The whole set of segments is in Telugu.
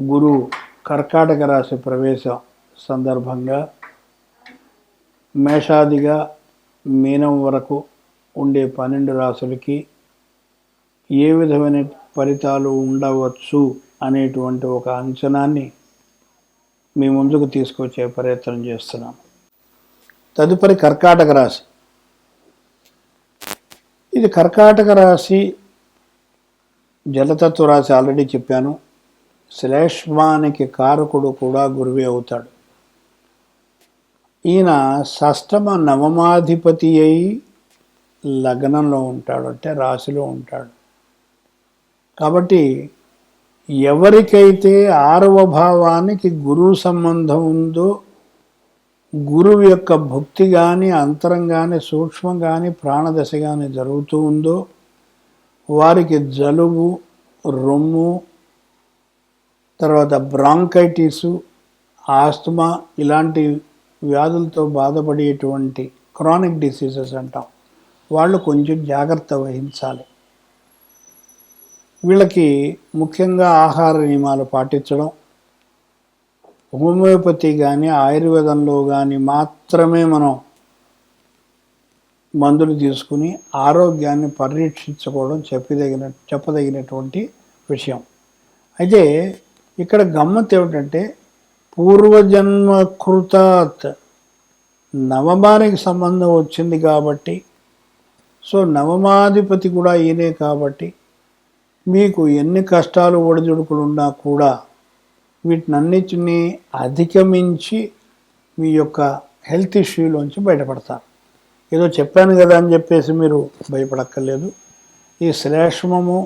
గురు కర్కాటక రాశి ప్రవేశం సందర్భంగా మేషాదిగా మీనం వరకు ఉండే పన్నెండు రాశులకి ఏ విధమైన ఫలితాలు ఉండవచ్చు అనేటువంటి ఒక అంచనాన్ని మీ ముందుకు తీసుకొచ్చే ప్రయత్నం చేస్తున్నాం. తదుపరి కర్కాటక రాశి. ఇది కర్కాటక రాశి జలతత్వ రాశి ఆల్రెడీ చెప్పాను. శ్లేష్మానికి కారకుడు కూడా గురువే అవుతాడు. ఈయన షష్టమ నవమాధిపతి అయి లగ్నంలో ఉంటాడు అంటే రాశిలో ఉంటాడు. కాబట్టి ఎవరికైతే ఆరవ భావానికి గురువు సంబంధం ఉందో గురువు యొక్క భక్తి కానీ అంతరం కానీ సూక్ష్మం కానీ ప్రాణదశ కానీ జరుగుతూ ఉందో వారికి జలుబు రొమ్ము తర్వాత బ్రాంకైటిసు ఆస్తమా ఇలాంటి వ్యాధులతో బాధపడేటువంటి క్రానిక్ డిసీజెస్ అంటాం. వాళ్ళు కొంచెం జాగ్రత్త వహించాలి. వీళ్ళకి ముఖ్యంగా ఆహార నియమాలు పాటించడం. హోమియోపతి కానీ ఆయుర్వేదంలో కానీ మాత్రమే మనం మందులు తీసుకుని ఆరోగ్యాన్ని పరిరక్షించుకోవడం చెప్పదగిన చెప్పదగినటువంటి విషయం. అయితే ఇక్కడ గమ్మత్ ఏమిటంటే పూర్వజన్మ కృతాత్ నవమానికి సంబంధం వచ్చింది కాబట్టి సో నవమాధిపతి కూడా ఈయనే కాబట్టి మీకు ఎన్ని కష్టాలు ఒడిదుడుకులు ఉన్నా కూడా వీటినన్నిటినీ అధిగమించి మీ యొక్క హెల్త్ ఇష్యూలోంచి బయటపడతారు. ఏదో చెప్పాను కదా అని చెప్పేసి మీరు భయపడక్కర్లేదు. ఈ శ్లేష్మము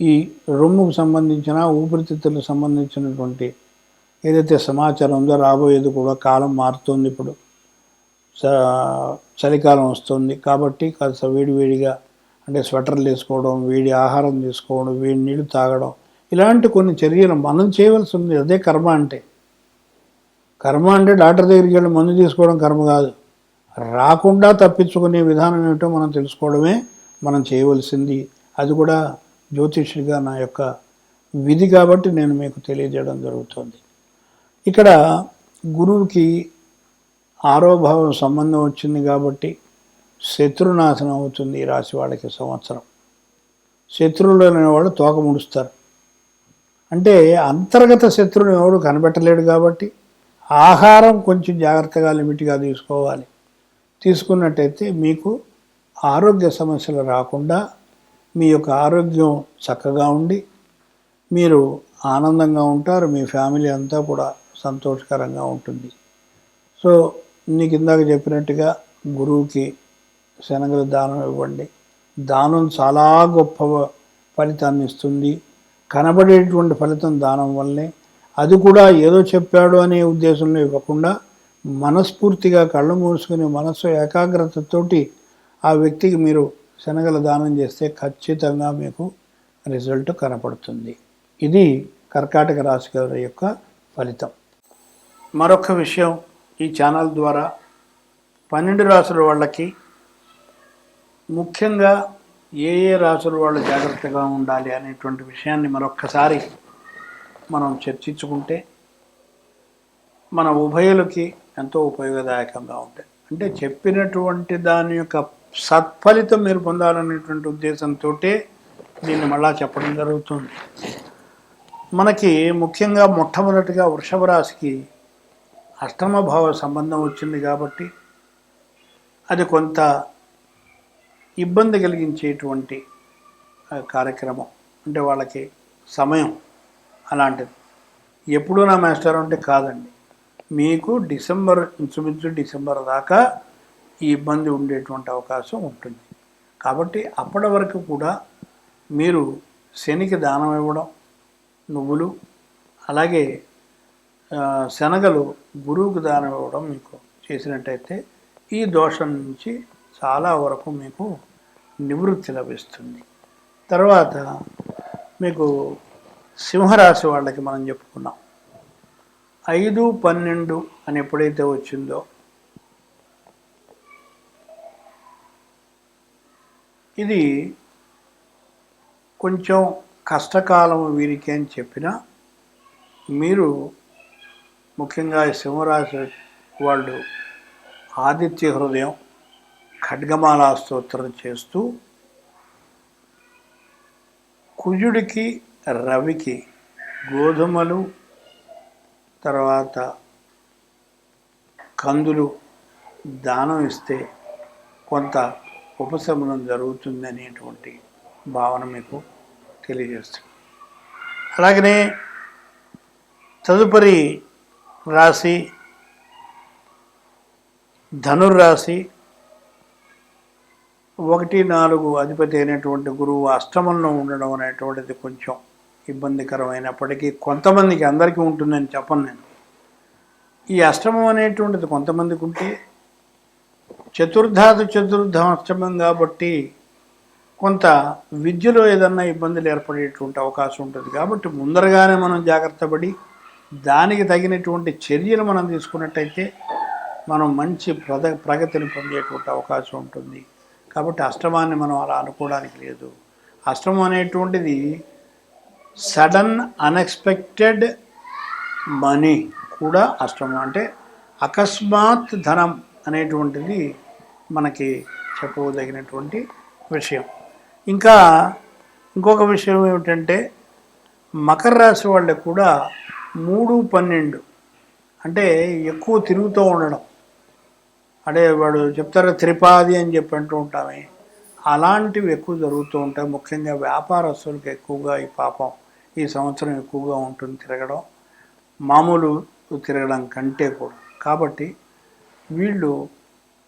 ఈ రొమ్ముకు సంబంధించిన ఊపిరితిత్తులకు సంబంధించినటువంటి ఏదైతే సమాచారం ఉందో రాబోయేది కూడా కాలం మారుతుంది ఇప్పుడు. చ- చలికాలం వస్తుంది కాబట్టి కాస్త వేడివేడిగా అంటే స్వెటర్లు వేసుకోవడం వేడి ఆహారం తీసుకోవడం వేడి నీళ్ళు తాగడం ఇలాంటి కొన్ని చర్యలు మనం చేయవలసి ఉంది అదే కర్మ అంటే. కర్మ అంటే డాక్టర్ దగ్గరికి వెళ్ళి మందు తీసుకోవడం కర్మ కాదు. రాకుండా తప్పించుకునే విధానం ఏమిటో మనం తెలుసుకోవడమే మనం చేయవలసింది. అది కూడా జ్యోతిష్యుడిగా నా యొక్క విధి కాబట్టి నేను మీకు తెలియజేయడం జరుగుతుంది. ఇక్కడ గురువుకి ఆరోభావం సంబంధం వచ్చింది కాబట్టి శత్రునాశనం అవుతుంది ఈ రాశి వాళ్ళకి సంవత్సరం. శత్రువులు అనేవాళ్ళు తోక ముడుస్తారు. అంటే అంతర్గత శత్రువుని ఎవడు కనిపెట్టలేడు కాబట్టి ఆహారం కొంచెం జాగ్రత్తగా లిమిట్గా తీసుకోవాలి. తీసుకున్నట్టయితే మీకు ఆరోగ్య సమస్యలు రాకుండా మీ యొక్క ఆరోగ్యం చక్కగా ఉండి మీరు ఆనందంగా ఉంటారు మీ ఫ్యామిలీ అంతా కూడా సంతోషకరంగా ఉంటుంది. సో నీకు ఇందాక చెప్పినట్టుగా గురువుకి శనగలు దానం ఇవ్వండి. దానం చాలా గొప్ప ఫలితాన్ని ఇస్తుంది. కనబడేటువంటి ఫలితం దానం వల్లే అది కూడా ఏదో చెప్పాడు అనే ఉద్దేశంలో ఇవ్వకుండా మనస్ఫూర్తిగా కళ్ళు మూసుకుని మనస్సు ఏకాగ్రతతోటి ఆ వ్యక్తికి మీరు శనగలు దానం చేస్తే ఖచ్చితంగా మీకు రిజల్ట్ కనపడుతుంది. ఇది కర్కాటక రాశి గారి యొక్క ఫలితం. మరొక విషయం ఈ ఛానల్ ద్వారా పన్నెండు రాసుల వాళ్ళకి ముఖ్యంగా ఏ ఏ రాసుల వాళ్ళు జాగ్రత్తగా ఉండాలి అనేటువంటి విషయాన్ని మరొక్కసారి మనం చర్చించుకుంటే మన ఉభయులకి ఎంతో ఉపయోగదాయకంగా ఉంటాయి. అంటే చెప్పినటువంటి దాని యొక్క సత్ఫలితం మీరు పొందాలనేటువంటి ఉద్దేశంతో దీన్ని మళ్ళా చెప్పడం జరుగుతుంది. మనకి ముఖ్యంగా మొట్టమొదటిగా వృషభ రాశికి అష్టమభావ సంబంధం వచ్చింది కాబట్టి అది కొంత ఇబ్బంది కలిగించేటువంటి కార్యక్రమం. అంటే వాళ్ళకి సమయం అలాంటిది. ఎప్పుడు నా మాస్టర్ అంటే కాదండి. మీకు డిసెంబర్ ఇంచుమించు డిసెంబర్ దాకా ఈ ఇబ్బంది ఉండేటువంటి అవకాశం ఉంటుంది. కాబట్టి అప్పటి వరకు కూడా మీరు శనికి దానం ఇవ్వడం నువ్వులు అలాగే శనగలు గురువుకు దానం ఇవ్వడం మీకు చేసినట్టయితే ఈ దోషం నుంచి చాలా వరకు మీకు నివృత్తి లభిస్తుంది. తర్వాత మీకు సింహరాశి వాళ్ళకి మనం చెప్పుకున్నాం. ఐదు పన్నెండు అని ఎప్పుడైతే వచ్చిందో ఇది కొంచెం కష్టకాలం వీరికి అని చెప్పినా మీరు ముఖ్యంగా సింహరాశి వాళ్ళు ఆదిత్య హృదయం ఖడ్గమాలా స్తోత్రం చేస్తూ కుజుడికి రవికి గోధుమలు తర్వాత కందులు దానం ఇస్తే కొంత ఉపశమనం జరుగుతుంది అనేటువంటి భావన మీకు తెలియజేస్తుంది. అలాగనే తదుపరి రాశి ధనుర్రాశి ఒకటి నాలుగు అధిపతి అయినటువంటి గురువు అష్టమంలో ఉండడం అనేటువంటిది కొంచెం ఇబ్బందికరమైనప్పటికీ కొంతమందికి అందరికీ ఉంటుందని చెప్పను నేను. ఈ అష్టమం అనేటువంటిది కొంతమందికి ఉంటే చతుర్థాది చతుర్థం అష్టమం కాబట్టి కొంత విద్యలో ఏదన్నా ఇబ్బందులు ఏర్పడేటువంటి అవకాశం ఉంటుంది. కాబట్టి ముందరగానే మనం జాగ్రత్త పడి దానికి తగినటువంటి చర్యలు మనం తీసుకున్నట్టయితే మనం మంచి ప్రద ప్రగతిని పొందేటువంటి అవకాశం ఉంటుంది. కాబట్టి అష్టమాన్ని మనం అలా అనుకోవడానికి లేదు. అష్టమం అనేటువంటిది సడన్ అన్ఎక్స్పెక్టెడ్ మనీ కూడా అష్టమం. అంటే అకస్మాత్ ధనం అనేటువంటిది మనకి చెప్పదగినటువంటి విషయం. ఇంకా ఇంకొక విషయం ఏమిటంటే మకర రాశి వాళ్ళకు కూడా మూడు పన్నెండు అంటే ఎక్కువ తిరుగుతూ ఉండడం. అంటే వాడు చెప్తారు త్రిపాది అని చెప్పి అంటూ ఉంటామే. అలాంటివి ఎక్కువ జరుగుతూ ఉంటాయి. ముఖ్యంగా వ్యాపారస్తులకు ఎక్కువగా ఈ పాపం ఈ సంవత్సరం ఎక్కువగా ఉంటుంది తిరగడం. మామూలు తిరగడం కంటే కూడా. కాబట్టి వీళ్ళు